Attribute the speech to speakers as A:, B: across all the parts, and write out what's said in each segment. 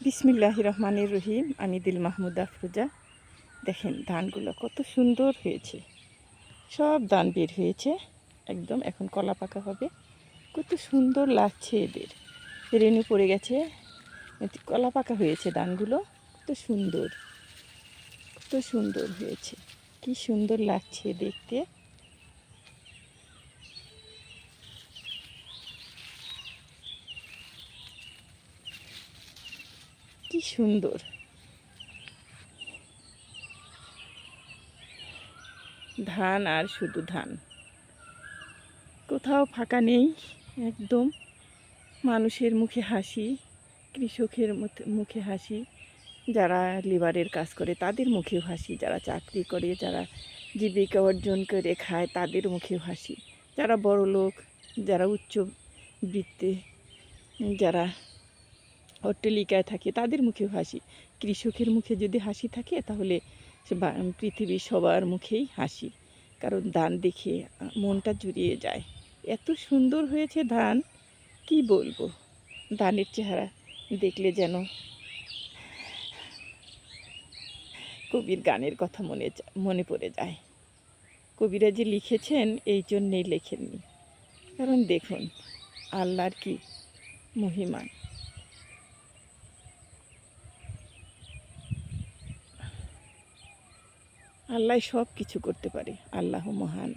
A: বিসমিল্লাহ রহমানির রহিম, আমি দিল মাহমুদ আফরোজা দেখেন ধানগুলো কত সুন্দর হয়েছে। সব ধান বের হয়েছে, একদম এখন কলা পাকা হবে। কত সুন্দর লাগছে এদের। রেণু পড়ে গেছে। কলা পাকা হয়েছে ধানগুলো। কত সুন্দর। কত সুন্দর হয়েছে। কি সুন্দর লাগছে দেখতে। কি সুন্দর। ধান আর শুধু ধান। কোথাও ফাঁকা নেই, একদম। মানুষের মুখে হাসি, কৃষকের মুখে হাসি, যারা লেবারের কাজ করে তাদের মুখেও হাসি, যারা চাকরি করে, যারা জীবিকা অর্জন করে খায় তাদের মুখেও হাসি। যারা বড় লোক যারা উচ্চ বৃত্তে যারা অট্টালিকায় থাকে, তাদের মুখেও হাসি। কৃষকের মুখে যদি হাসি থাকে, তাহলে পৃথিবীর সবার মুখেই হাসি। কারণ ধান দেখে মনটা জুড়িয়ে যায়। এত সুন্দর হয়েছে ধান, কি বলব? ধানের চেহারা দেখলে যেন কবির গানের কথা মনে মনে পড়ে যায়। কবিরা যে লিখেছেন, এই জন্যেই লেখেননি। কারণ দেখুন, আল্লাহর কি মহিমা। আল্লাহ সব কিছু করতে পারে। আল্লাহ মহান।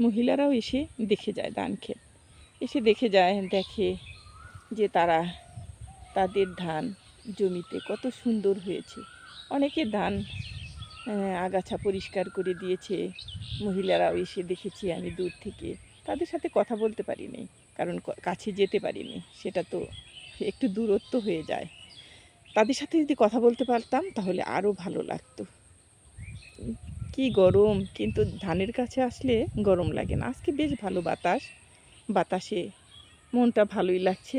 A: মহিলারাও এসে দেখে যায় ধান ক্ষেত এসে দেখে যায়, দেখে যে তারা তাদের ধান জমিতে কত সুন্দর হয়েছে। অনেকে ধান আগাছা পরিষ্কার করে দিয়েছে। মহিলারাও এসে দেখেছি আমি দূর থেকে। তাদের সাথে কথা বলতে পারিনি কারণ কাছে যেতে পারিনি, সেটা তো একটু দূরত্ব হয়ে যায়। তাদের সাথে যদি কথা বলতে পারতাম, তাহলে আরও ভালো লাগতো। কি গরম, কিন্তু ধানের কাছে আসলে গরম লাগে না। আজকে বেশ ভালো বাতাস, বাতাসে মনটা ভালোই লাগছে।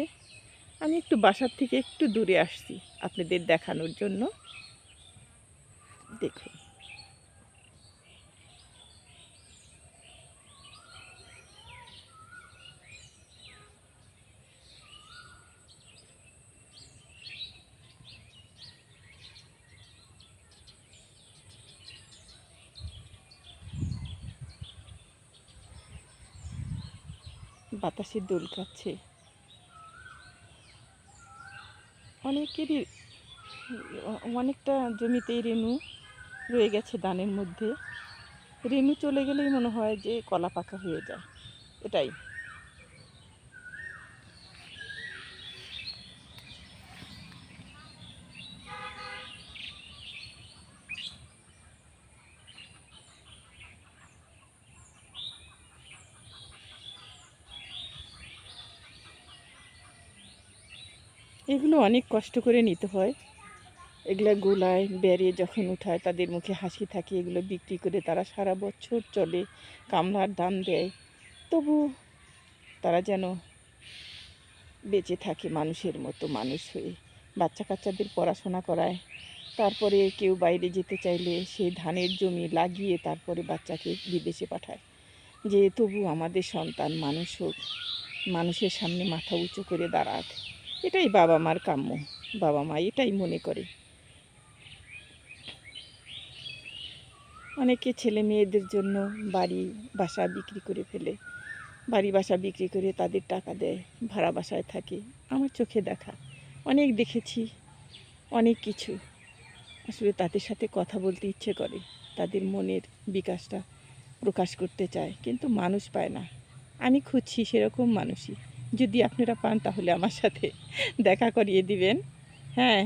A: আমি একটু বাসার থেকে একটু দূরে আসছি আপনাদের দেখানোর জন্য। দেখুন। বাতাসে দোল খাচ্ছে অনেকেরই, অনেকটা জমিতেই রেণু রয়ে গেছে দানের মধ্যে। রেণু চলে গেলেই মনে হয় যে কলা পাকা হয়ে যায়। এটাই। এগুলো অনেক কষ্ট করে নিতে হয়। এগুলা গোলায় বেড়ে যখন উঠায়, তাদের মুখে হাসি থাকে, এগুলো বিক্রি করে তারা সারা বছর চলে, কামলার দাম দেয়। তবু তারা যেন বেঁচে থাকে মানুষের মতো মানুষ হয়ে। বাচ্চা কাচ্চাদের পড়াশোনা করায়। তারপরে কেউ বাইরে যেতে চাইলে সেই ধানের জমি লাগিয়ে তারপরে বাচ্চাকে বিদেশে পাঠায়। যে তবু আমাদের সন্তান মানুষ হোক, মানুষের সামনে মাথা উঁচু করে দাঁড়াক। এটাই বাবা মার কাম্য। বাবা মা এটাই মনে করে। অনেকে ছেলে মেয়েদের জন্য বাড়ি, বাসা বিক্রি করে ফেলে। বাড়ি, বাসা বিক্রি করে তাদের টাকা দেয়, ভাড়া বাসায় থাকে। আমার চোখে দেখা। অনেক দেখেছি, অনেক কিছু। আসলে তাদের সাথে কথা বলতে ইচ্ছে করে। তাদের মনের বিকাশটা প্রকাশ করতে চায়, কিন্তু মানুষ পায় না। আমি খুঁজছি সেরকম মানুষই। যদি আপনারা পান তাহলে আমার সাথে দেখা করিয়ে দিবেন। হ্যাঁ।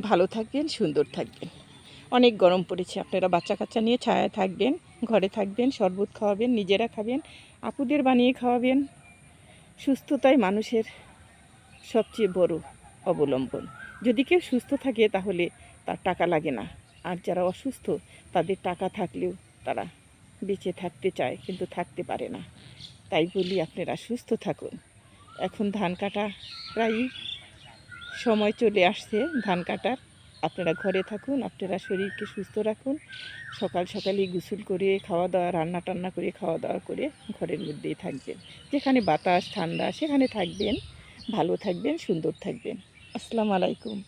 A: ভালো থাকবেন, সুন্দর থাকবেন। অনেক গরম পড়েছে, আপনারা বাচ্চা কাচ্চা নিয়ে ছায়া থাকবেন, ঘরে থাকবেন, শরবত খাওয়াবেন, নিজেরা খাবেন, আপুদের বানিয়ে খাওয়াবেন। সুস্থতাই মানুষের সবচেয়ে বড় অবলম্বন। যদি কেউ সুস্থ থাকে তাহলে তার টাকা লাগে না। আর যারা অসুস্থ, তাদের টাকা থাকলেও তারা বেঁচে থাকতে চায়, কিন্তু থাকতে পারে না। তাই বলি আপনারা সুস্থ থাকুন। এখন ধান কাটা প্রায় সময় চলে আসছে ধান কাটার। আপনারা ঘরে থাকুন, আপনারা শরীরকে সুস্থ রাখুন। সকাল সকালে গোসল করে, খাওয়া দাওয়া, রান্না টান্না করে, খাওয়া দাওয়া করে ঘরের মধ্যেই থাকবেন। যেখানে বাতাস, ঠান্ডা, সেখানে থাকবেন, ভালো থাকবেন, সুন্দর থাকবেন। আসসালামু আলাইকুম।